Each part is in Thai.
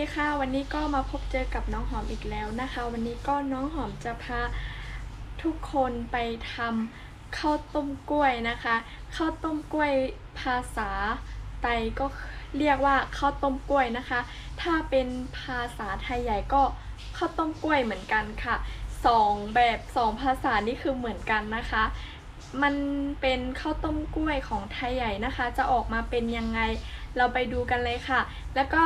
ดีค่ะ วันนี้ก็มาพบเจอกับน้องหอมอีกแล้วนะคะ วันนี้ก็น้องหอมจะพาทุกคนไปทำข้าวต้มกล้วยนะคะข้าวต้มกล้วยภาษาไทยก็เรียกว่าข้าวต้มกล้วยนะคะ ถ้าเป็นภาษาไทยใหญ่ก็ข้าวต้มกล้วยเหมือนกันค่ะสองแบบสองภาษานี่คือเหมือนกันนะคะ มันเป็นข้าวต้มกล้วยของไทยใหญ่นะคะ จะออกมาเป็นยังไงเราไปดูกันเลยค่ะ แล้วก็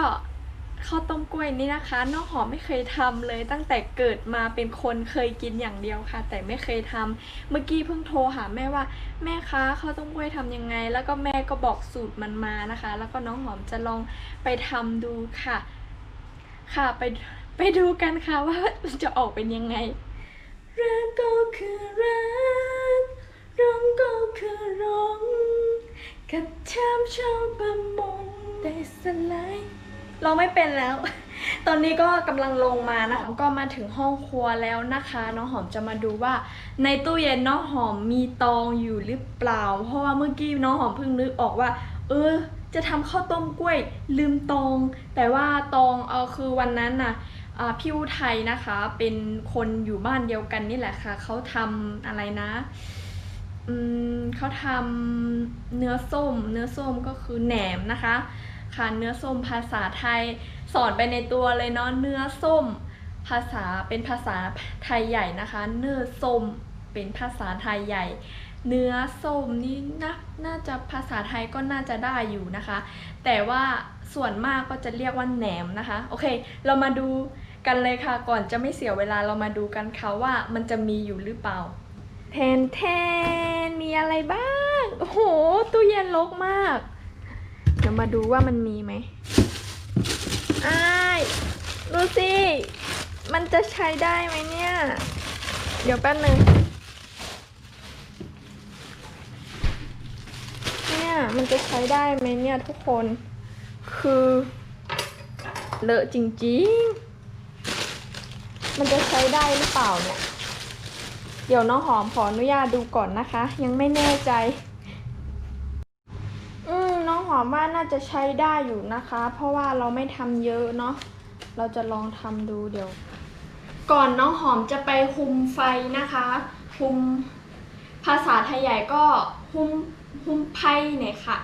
ข้าวต้มกล้วยนี่นะคะน้องหอมไม่เคยทำเลยตั้งแต่เกิดมาเป็นคนเคยกินอย่างเดียวค่ะ แต่ไม่เคยทำเมื่อกี้เพิ่งโทรหาแม่ว่าแม่คะข้าวต้มกล้วยทำยังไง แล้วก็แม่ก็บอกสูตรมันมานะคะ แล้วก็น้องหอมจะลองไปทำดูค่ะ ค่ะไปไปดูกันค่ะว่าจะออกเป็นยังไงรักก็คือรักร้องก็คือร้องกระทำชาวประมงได้สลาย เราไม่เป็นแล้ว ตอนนี้ก็กำลังลงมานะคะก็มาถึงห้องครัวแล้วนะคะ น้องหอมจะมาดูว่าในตู้เย็นน้องหอมมีตองอยู่หรือเปล่า เพราะว่าเมื่อกี้น้องหอมเพิ่งนึกออกว่า เออ จะทำข้าวต้มกล้วย ลืมตอง แต่ว่าตองเออคือวันนั้นน่ะพี่อุทัยนะคะเป็นคนอยู่บ้านเดียวกันนี่แหละค่ะเขาทำอะไรนะอืมเขาทำเนื้อส้ม เนื้อส้มก็คือแหนมนะคะ ค่ะเนื้อส้มภาษาไทยสอนไปในตัวเลยเนาะเนื้อส้ม ภาษาเป็นภาษาไทยใหญ่นะคะ เนื้อส้มเป็นภาษาไทยใหญ่ เนื้อส้มนี่นะน่าจะภาษาไทยก็น่าจะได้อยู่นะคะ แต่ว่าส่วนมากก็จะเรียกว่าแหนมนะคะ โอเค เรามาดูกันเลยค่ะ ก่อนจะไม่เสียเวลาเรามาดูกันค่ะว่ามันจะมีอยู่หรือเปล่าแทนแทนมีอะไรบ้าง โอ้โห ตู้เย็นรกมาก ดี๋ยวมาดูว่ามันมีไหมอ้ายดูสิ มันจะใช้ได้ไหมเนี่ย เดี๋ยวแป๊บนึงเนี่ย มันจะใช้ได้ไหมเนี่ยทุกคน คือเลอะจริงๆ มันจะใช้ได้หรือเปล่าเนี่ย เดี๋ยวน้องหอมขออนุญาตดูก่อนนะคะ ยังไม่แน่ใจ หอมว่าน่าจะใช้ได้อยู่นะคะ เพราะว่าเราไม่ทำเยอะเนาะเราจะลองทำดูเดี๋ยว ก่อนน้องหอมจะไปคุมไฟนะคะคุมภาษาไทยใหญ่ก็คุมคุมไพ่เนี่ยค่ะ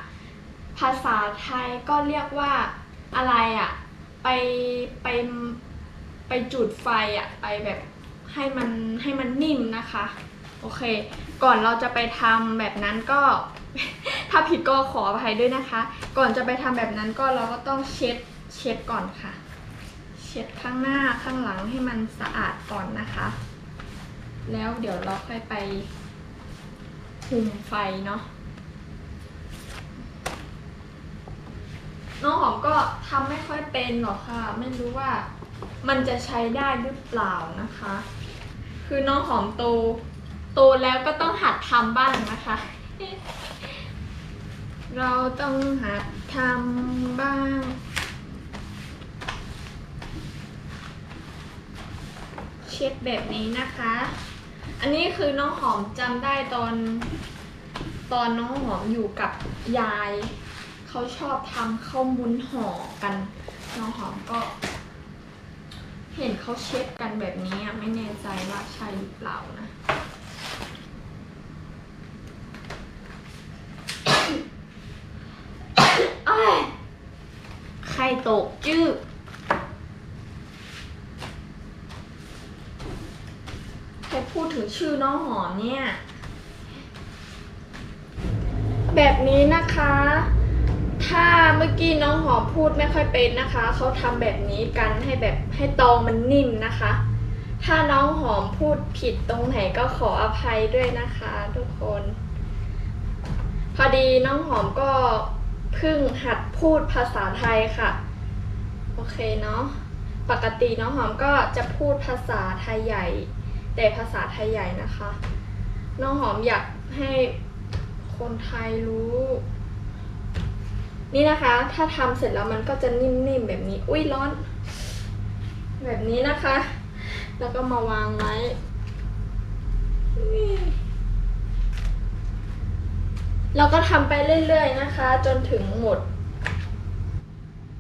ภาษาไทยก็เรียกว่าอะไรอะ่ะ ไปไปไปจุดไฟอะ่ะ ไปแบบให้มันให้มันนิ่มนะคะ โอเค ก่อนเราจะไปทำแบบนั้นก็ ถ้าผิดก็ขออภัยด้วยนะคะ ก่อนจะไปทำแบบนั้นก็เราก็ต้องเช็ดเช็ดก่อนค่ะ เช็ดข้างหน้าข้างหลังให้มันสะอาดก่อนนะคะ แล้วเดี๋ยวเราค่อยไปคุมไฟเนาะน้องหอมก็ทำไม่ค่อยเป็นหรอกค่ะ ไม่รู้ว่ามันจะใช้ได้หรือเปล่านะคะ คือน้องหอมโต โตแล้วก็ต้องหัดทำบ้างนะคะ เราต้องหัดทำบ้าง เช็ดแบบนี้นะคะ อันนี้คือน้องหอมจำได้ตอน ตอนน้องหอมอยู่กับยาย เขาชอบทำข้าวมุนห่อกัน น้องหอมก็ เห็นเขาเช็ดกันแบบนี้ไม่แน่ใจว่าใช่หรือเปล่านะ อ้ายไข่ ตกจื้อใครพูดถึงชื่อน้องหอมเนี่ย แบบนี้นะคะ ถ้าเมื่อกี้น้องหอมพูดไม่ค่อยเป็นนะคะ เขาทำแบบนี้กันให้แบบให้ตองมันนิ่มนะคะ ถ้าน้องหอมพูดผิดตรงไหนก็ขออภัยด้วยนะคะ ทุกคน พอดีน้องหอมก็ พิ่งหัดพูดภาษาไทยค่ะ โอเคเนาะปกติน้องหอมก็จะพูดภาษาไทยใหญ่ แต่ภาษาไทยใหญ่นะคะ น้องหอมอยากให้คนไทยรู้ นี่นะคะ ถ้าทำเสร็จแล้วมันก็จะนิ่มๆแบบนี้ อุ้ยร้อน แบบนี้นะคะ แล้วก็มาวางไว้นี่ เราก็ทำไปเรื่อยๆนะคะ จนถึงหมด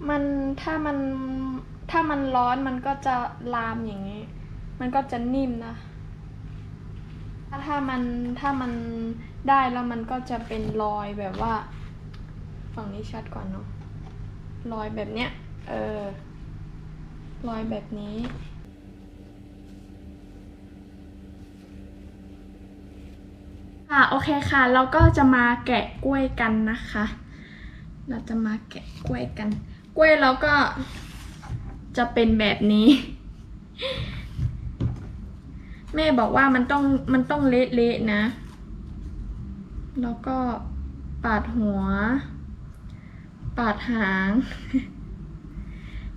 มันถ้ามันถ้ามันร้อนมันก็จะลามอย่างนี้ มันก็จะนิ่มนะถ้าถ้ามันถ้ามันได้แล้วมันก็จะเป็นรอยแบบว่า ฝั่งนี้ชัดก่อนเนาะรอยแบบเนี้ยเออรอยแบบนี้ ค่ะโอเคค่ะเราก็จะมาแกะกล้วยกันนะคะ เราจะมาแกะกล้วยกัน กล้วยเราก็จะเป็นแบบนี้ แม่บอกว่ามันต้องมันต้องเละๆนะ แล้วก็ปาดหัว ปาดหาง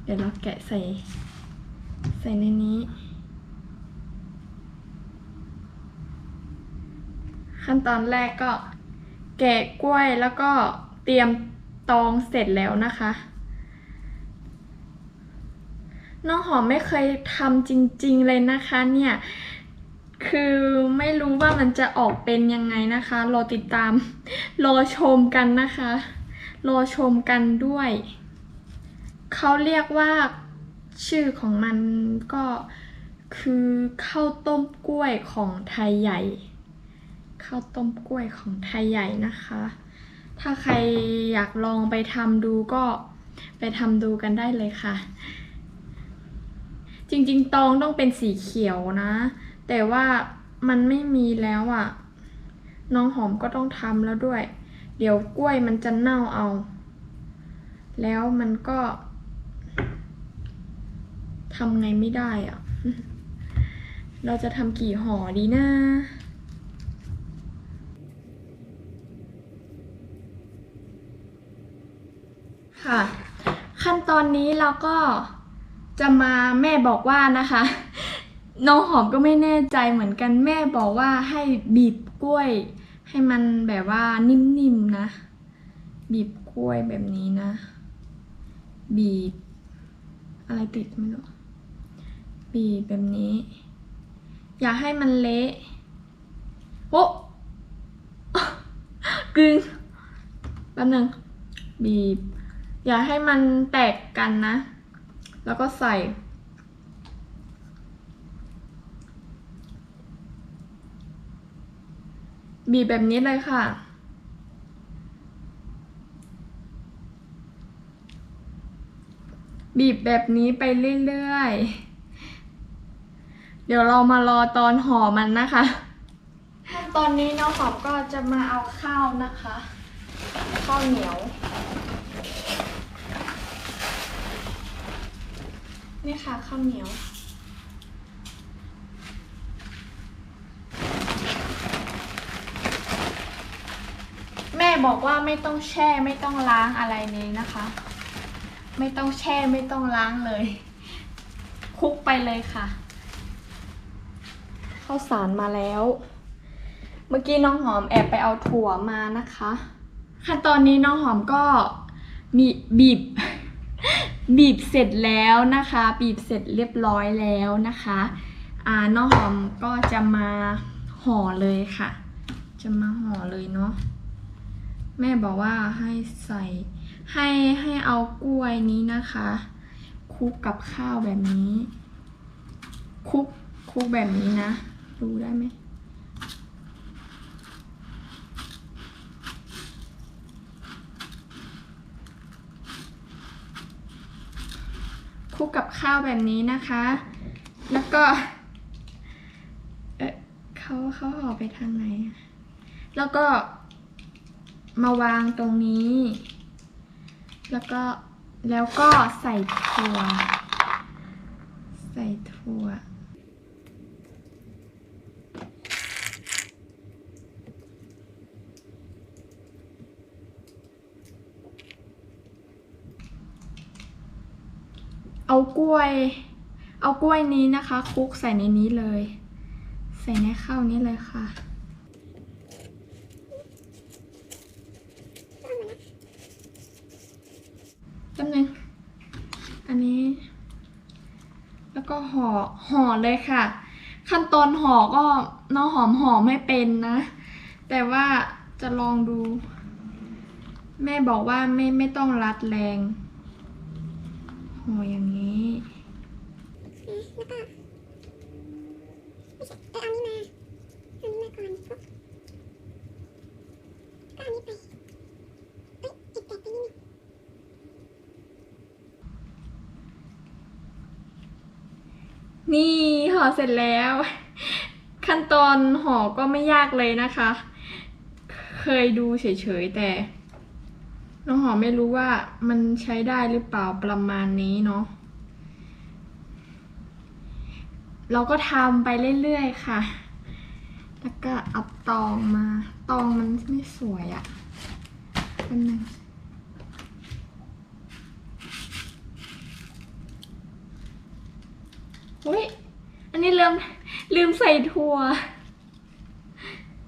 เดี๋ยวเราแกะใส่ ใส่ในนี้ ขั้นตอนแรกก็แกะกล้วยแล้วก็เตรียมตองเสร็จแล้วนะคะ น้องหอมไม่เคยทำจริงๆเลยนะคะเนี่ย คือไม่รู้ว่ามันจะออกเป็นยังไงนะคะ รอติดตาม รอชมกันนะคะ รอชมกันด้วย เขาเรียกว่าชื่อของมันก็คือข้าวต้มกล้วยของไทยใหญ่ ข้าวต้มกล้วยของไทยใหญ่นะคะ ถ้าใครอยากลองไปทำดูก็ไปทำดูกันได้เลยค่ะ จริงๆตองต้องเป็นสีเขียวนะ แต่ว่ามันไม่มีแล้วอะ่ะ น้องหอมก็ต้องทำแล้วด้วย เดี๋ยวกล้วยมันจะเน่าเอา แล้วมันก็ทำไงไม่ได้อะ่ะ เราจะทำกี่ห่อดีนะ ค่ะ ขั้นตอนนี้เราก็จะมาแม่บอกว่านะคะ น้องหอมก็ไม่แน่ใจเหมือนกันแม่บอกว่าให้บีบกล้วย ให้มันแบบว่านิ่มๆนะ บีบกล้วยแบบนี้นะ บีบ อะไรติดไม่รู้บีบแบบนี้ อย่าให้มันเละโอ้กึงแป๊บนึงบีบ อย่าให้มันแตกกันนะ แล้วก็ใส่ บีบแบบนี้เลยค่ะ บีบแบบนี้ไปเรื่อยๆ เดี๋ยวเรามารอตอนห่อมันนะคะตอนนี้น้องหอมก็จะมาเอาข้าวนะคะ ข้าวเหนียว นี่ค่ะข้าวเหนียว แม่บอกว่าไม่ต้องแช่ไม่ต้องล้างอะไรนี้นะคะ ไม่ต้องแช่ไม่ต้องล้างเลยคลุกไปเลยค่ะข้าวสารมาแล้ว เมื่อกี้น้องหอมแอบไปเอาถั่วมานะคะ ขั้นตอนนี้น้องหอมก็มีบีบ บีบเสร็จแล้วนะคะ บีบเสร็จเรียบร้อยแล้วนะคะอ่าน้องหอมก็จะมาห่อเลยค่ะ จะมาห่อเลยเนาะแม่บอกว่าให้ใส่ให้ให้เอากล้วยนี้นะคะคลุกกับข้าวแบบนี้คลุกคลุกแบบนี้นะ ดูได้ไหมคลุกกับ ข้าวแบบนี้นะคะ แล้วก็ เอ๊ะเขาเขาห่อไปทางไหน แล้วก็มาวางตรงนี้ แล้วก็แล้วก็ใส่ถั่ว ใส่ถั่ว เอากล้วย เอากล้วยนี้นะคะ คลุกใส่ในนี้เลย ใส่ในข้าวนี้เลยค่ะจำหนึ่งอันนี้ แล้วก็ห่อห่อเลยค่ะ ขั้นตอนห่อก็น้องหอมห่อไม่เป็นนะ แต่ว่าจะลองดู แม่บอกว่าไม่ไม่ต้องรัดแรงห่ออย่างนี้ แล้วก็ไม่ใช่เออเอานี้มาเอานี้มาก่อนปุ๊บก็เอานี้ไปเอ้ยจิกแตกไปนิดนึงนี่ห่อเสร็จแล้ว ขั้นตอนห่อก็ไม่ยากเลยนะคะ เคยดูเฉยๆแต่ น้องหอไม่รู้ว่ามันใช้ได้หรือเปล่าประมาณนี้เนาะ เราก็ทำไปเรื่อยๆค่ะ แล้วก็เอาตองมา ตองมันไม่สวยอะ่ะแป๊บนึงอุ้ย อันนี้ลืมลืมใส่ถั่ว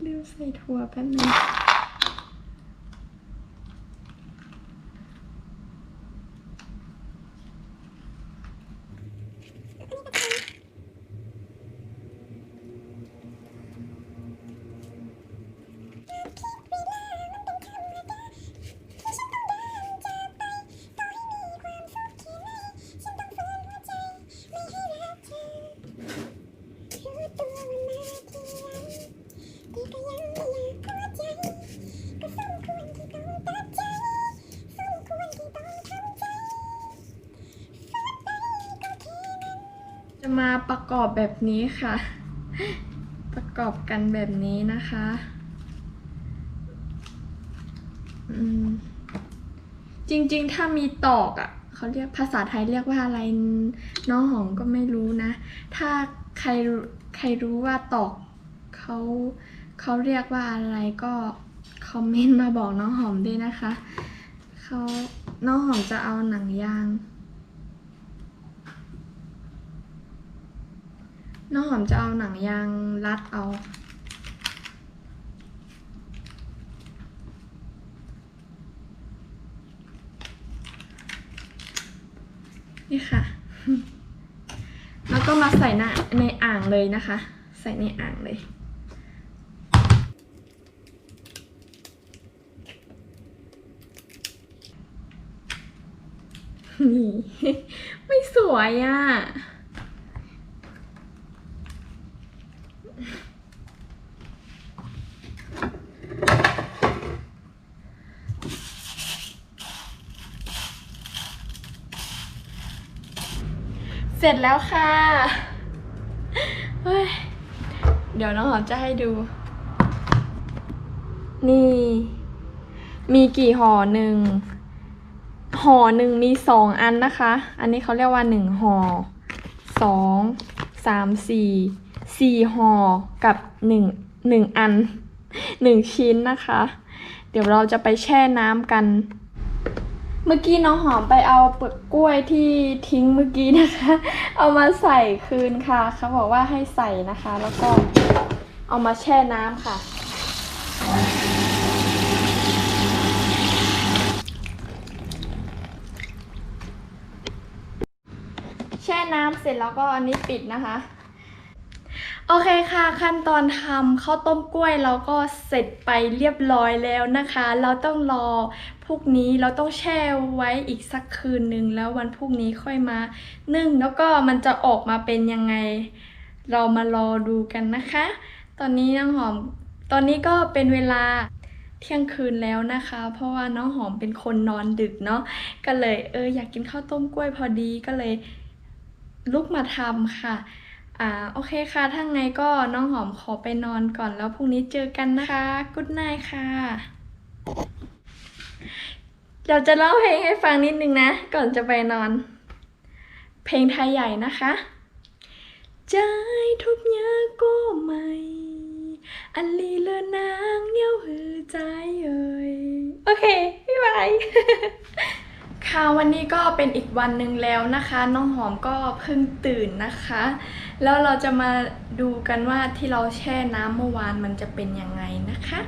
ลืมใส่ถั่วแป๊บนึง รู้ตัวว่ามาทีหลังแต่ก็ยังไม่อยากพอใจ ก็สมควรที่ต้องตัดใจ สมควรที่ต้องทำใจฟาดไปก็แค่นั้น จะ มาประกอบแบบนี้ค่ะ ประกอบกันแบบนี้นะคะจริงๆ ถ้ามีตอกอะ่ะเขาเรียกภาษาไทยเรียกว่าอะไรน้องหอมก็ไม่รู้นะ ถ้าใครใครรู้ว่าตอกเขาเขาเรียกว่าอะไรก็คอมเมนต์มาบอกน้องหอมด้วยนะคะเขาน้องหอมจะเอาหนังยาง น้องหอมจะเอาหนังยางรัดเอา นี่ค่ะ แล้วก็มาใส่ในในอ่างเลยนะคะ ใส่ในอ่างเลยนี่ไม่สวยอะส ร็จแล้วค่ะเฮ้ยเดี๋ยวน้องหอมจะให้ดู นี่ มีกี่ห่อหนึ่งห่อหนึ่งมีสองอันนะคะ อันนี้เขาเรียกว่าหนึ่งห่อสองสามสี่สี่ห่อกับหนึ่งหนึ่งอันหนึ่งชิ้นนะคะ เดี๋ยวเราจะไปแช่น้ำกัน เมื่อกี้น้องหอมไปเอาเปลือกกล้วยที่ทิ้งเมื่อกี้นะคะ เอามาใส่คืนค่ะเขาบอกว่าให้ใส่นะคะ แล้วก็เอามาแช่น้ำค่ะแช่น้ำเสร็จแล้วก็อันนี้ปิดนะคะ โอเคค่ะ ขั้นตอนทำข้าวต้มกล้วยเราก็เสร็จไปเรียบร้อยแล้วนะคะ เราต้องรอพรุ่งนี้เราต้องแช่ไว้อีกสักคืนหนึ่งแล้ววันพรุ่งนี้ค่อยมานึ่งแล้วก็มันจะออกมาเป็นยังไง เรามารอดูกันนะคะ ตอนนี้น้องหอมตอนนี้ก็เป็นเวลาเที่ยงคืนแล้วนะคะ เพราะว่าน้องหอมเป็นคนนอนดึกเนาะก็เลยเอออยากกินข้าวต้มกล้วยพอดีก็เลยลุกมาทำค่ะ อ่าโอเคค่ะถ้าไงก็น้องหอมขอไปนอนก่อนแล้วพรุ่งนี้เจอกันนะคะกุ๊ดไนค่ะเดี๋ยวจะเล่าเพลงให้ฟังนิดนึงนะ ก่อนจะไปนอน เพลงไทยใหญ่นะคะ ใจทุกอย่าก็ไม่อันลีเลนางเนียวหือใจเอ่ยโอเค บ๊ายบาย ค่ะวันนี้ก็เป็นอีกวันหนึ่งแล้วนะคะ น้องหอมก็เพิ่งตื่นนะคะ แล้วเราจะมาดูกันว่าที่เราแช่น้ำเมื่อวานมันจะเป็นยังไงนะคะ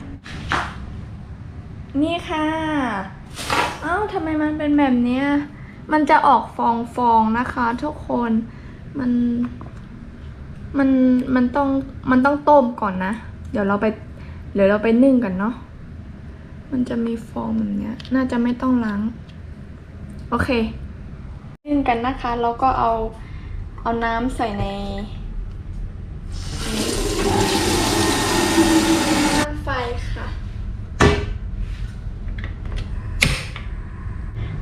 นี่ค่ะ เอ้าทำไมมันเป็นแบบนี้มันจะออกฟองฟองๆนะคะทุกคนมันมันมันต้องมันต้องต้มก่อนนะ เดี๋ยวเราไปเดี๋ยวเราไปนึ่งกันเนาะมันจะมีฟองแบบนี้น่าจะไม่ต้องล้าง โอเคนึ่งกันนะคะ แล้วก็เอาเอาน้ำใส่ในน้ำไฟค่ะ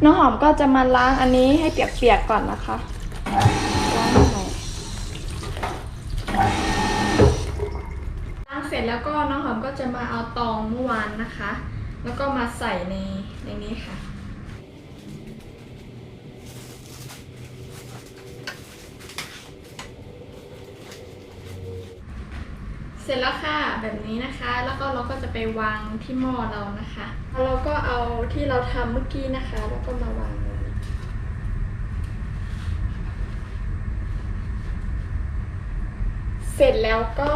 น้องหอมก็จะมาล้างอันนี้ให้เปียกๆก่อนนะคะ ล้างหน่อยล้างเสร็จแล้วก็น้องหอมก็จะมาเอาตองเมื่อวานนะคะ แล้วก็มาใส่ในในนี้ค่ะ เสร็จแล้วค่ะแบบนี้นะคะ แล้วก็เราก็จะไปวางที่หม้อเรานะคะแล้วเราก็เอาที่เราทำเมื่อกี้นะคะ แล้วก็มาวางเสร็จแล้วก็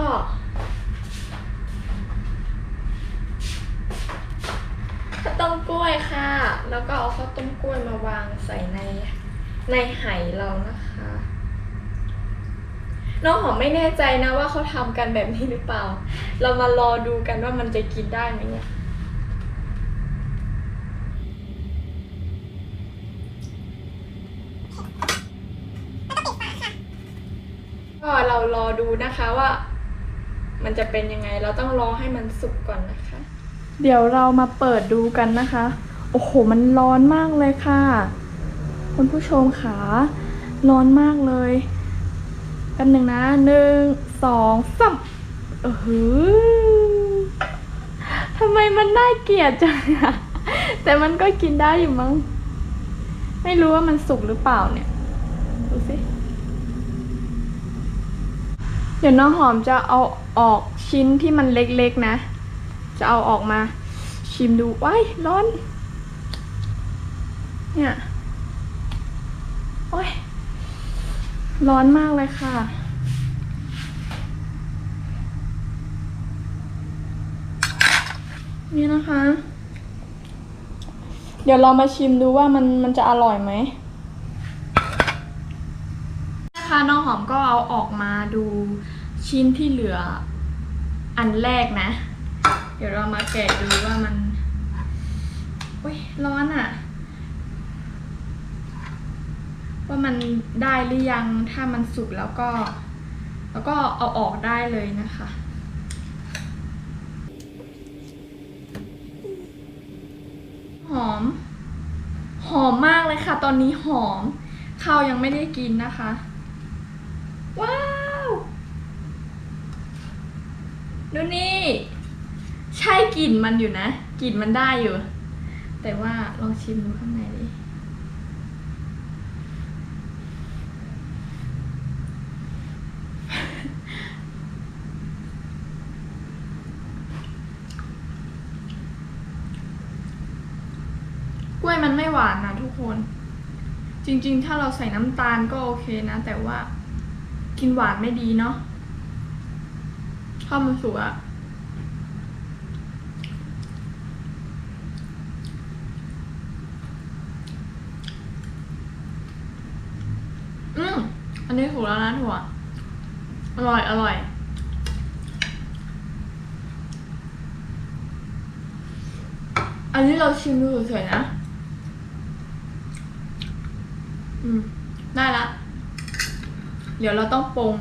ข้าวต้มกล้วยค่ะ แล้วก็เอาข้าวต้มกล้วยมาวางใส่ในในไหเรานะคะ น้องหอมไม่แน่ใจนะว่าเขาทำกันแบบนี้หรือเปล่า เรามารอดูกันว่ามันจะกินได้ไหมเนี่ย ก็เรารอดูนะคะว่า มันจะเป็นยังไง เราต้องรอให้มันสุกก่อนนะคะ เดี๋ยวเรามาเปิดดูกันนะคะ โอ้โห มันร้อนมากเลยค่ะ คุณผู้ชมขาร้อนมากเลย กันหนึ่งนะหนึ่งสองสามเออหือทำไมมันน่าเกลียดจังอะแต่มันก็กินได้อยู่มั้ง ไม่รู้ว่ามันสุกหรือเปล่าเนี่ย ดูสิ เดี๋ยวน้องหอมจะเอาออกชิ้นที่มันเล็กๆนะ จะเอาออกมา ชิมดูว้ายร้อน เนี่ย โอ้ยร้อนมากเลยค่ะ นี่นะคะ เดี๋ยวเรามาชิมดูว่ามันมันจะอร่อยไหมนะคะน้องหอมก็เอาออกมาดูชิ้นที่เหลืออันแรกนะ เดี๋ยวเรามาแกะดูว่ามันอุ้ยร้อนอะ่ะ ว่ามันได้หรือยังถ้ามันสุกแล้วก็ แล้วก็เอาออกได้เลยนะคะ อม หอมมากเลยค่ะ ตอนนี้หอม ข้าวยังไม่ได้กินนะคะ ว้าว ดูนี่ ใช่กลิ่นมันอยู่นะ กลิ่นมันได้อยู่ แต่ว่าลองชิมดูข้างในดิ ล้วยมันไม่หวานนะทุกคน จริงๆ ถ้าเราใส่น้ำตาลก็โอเคนะ แต่ว่ากินหวานไม่ดีเนาะข้าวมันสุกอะอืมอันนี้ถูกแล้วนะถั่ว อร่อย อร่อย อันนี้เราชิมดูเฉยๆนะ อืม ได้ละ เดี๋ยวเราต้องปรง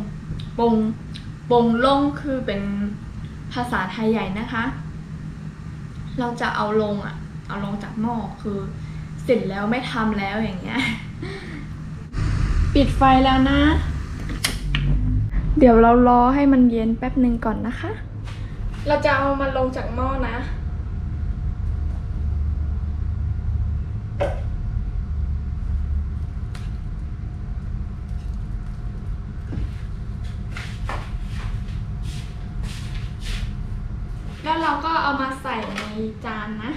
ปรงปรงลงคือเป็นภาษาไทยใหญ่นะคะ เราจะเอาลงอะ เอาลงจากหม้อคือเสร็จแล้วไม่ทำแล้วอย่างเงี้ย ปิดไฟแล้วนะ เดี๋ยวเรารอให้มันเย็นแป๊บหนึ่งก่อนนะคะ เราจะเอามันลงจากหม้อนะ แล้ว เอามาใส่ในจานนะ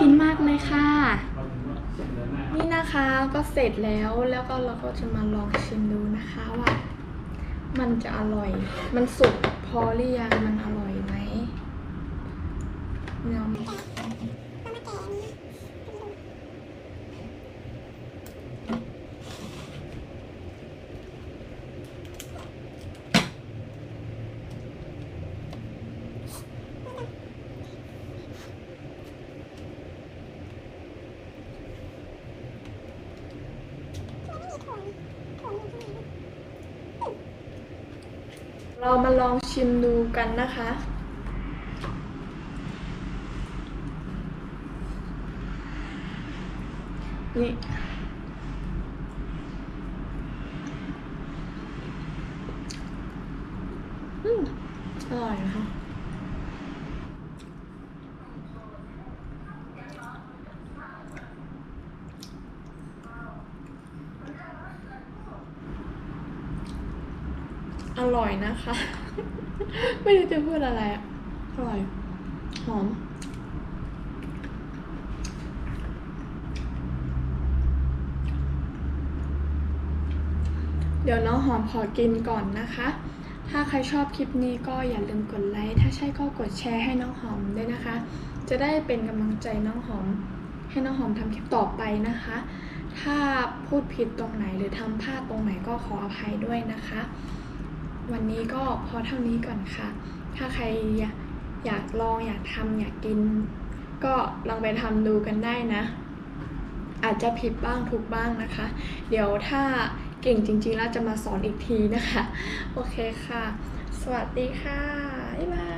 กินมากเลยค่ะ นี่นะคะก็เสร็จแล้วแล้วก็เราก็จะมาลองชิมดูนะคะว่า มันจะอร่อย มันสุกพอหรือยังมันอร่อยไหมเนี่ย เรามาลองชิมดูกันนะคะ นี่ อืมอร่อยนะคะ อร่อยนะคะ ไม่รู้จะพูดอะไรอะอร่อย หอม เดี๋ยวน้องหอมขอกินก่อนนะคะ ถ้าใครชอบคลิปนี้ก็อย่าลืมกดไลค์ ถ้าใช่ก็กดแชร์ให้น้องหอมด้วยนะคะ จะได้เป็นกำลังใจน้องหอม ให้น้องหอมทำคลิปต่อไปนะคะ ถ้าพูดผิดตรงไหนหรือทำพลาดตรงไหนก็ขออภัยด้วยนะคะ วันนี้ก็พอเท่านี้ก่อนค่ะ ถ้าใครอยากลองอยากทำอยากกิน ก็ลองไปทำดูกันได้นะ อาจจะผิดบ้างถูกบ้างนะคะ เดี๋ยวถ้าเก่งจริงๆแล้วจะมาสอนอีกทีนะคะ โอเคค่ะ สวัสดีค่ะ บ๊ายบาย